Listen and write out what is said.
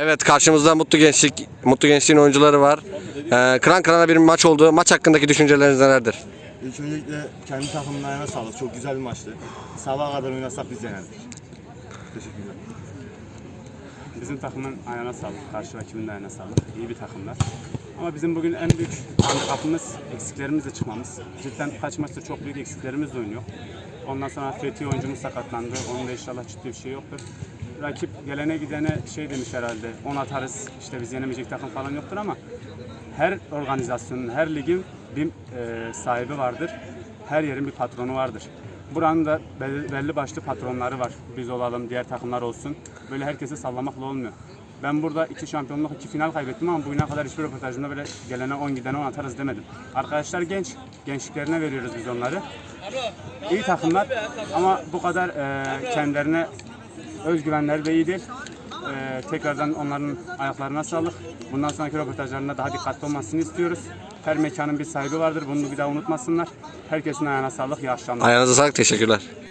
Evet karşımızda Mutlu Gençlik, Mutlu Gençliğin oyuncuları var. Ee, kıran kırana bir maç oldu. Maç hakkındaki düşünceleriniz nelerdir? İlk öncelikle kendi takımın ayağına sağlık. Çok güzel bir maçtı. Sabaha kadar oynasak biz yenerdik. Teşekkürler. Bizim takımın ayağına sağlık, karşı rakibin de ayağına sağlık. İyi bir takımlar. Ama bizim bugün en büyük handikapımız eksiklerimizle çıkmamız. Cidden kaç maçta çok büyük eksiklerimizle oynuyor. Ondan sonra Fethi oyuncumuz sakatlandı. Onun da inşallah ciddi bir şey yoktur. Rakip gelene gidene şey demiş herhalde. 10 atarız, işte biz yenemeyecek takım falan yoktur ama her organizasyonun, her ligin bir e, sahibi vardır. Her yerin bir patronu vardır. Buranın da belli, başlı patronları var. Biz olalım, diğer takımlar olsun. Böyle herkese sallamakla olmuyor. Ben burada iki şampiyonluk, iki final kaybettim ama bugüne kadar hiçbir röportajımda böyle gelene 10 gidene 10 atarız demedim. Arkadaşlar genç, gençliklerine veriyoruz biz onları. İyi takımlar ama bu kadar e, kendilerine özgüvenleri de iyi değil. E, tekrardan onların ayaklarına sağlık. Bundan sonraki röportajlarında daha dikkatli olmasını istiyoruz. Her mekanın bir sahibi vardır. Bunu bir daha unutmasınlar. Herkesin ayağına sağlık. İyi akşamlar. Ayağınıza sağlık. Teşekkürler.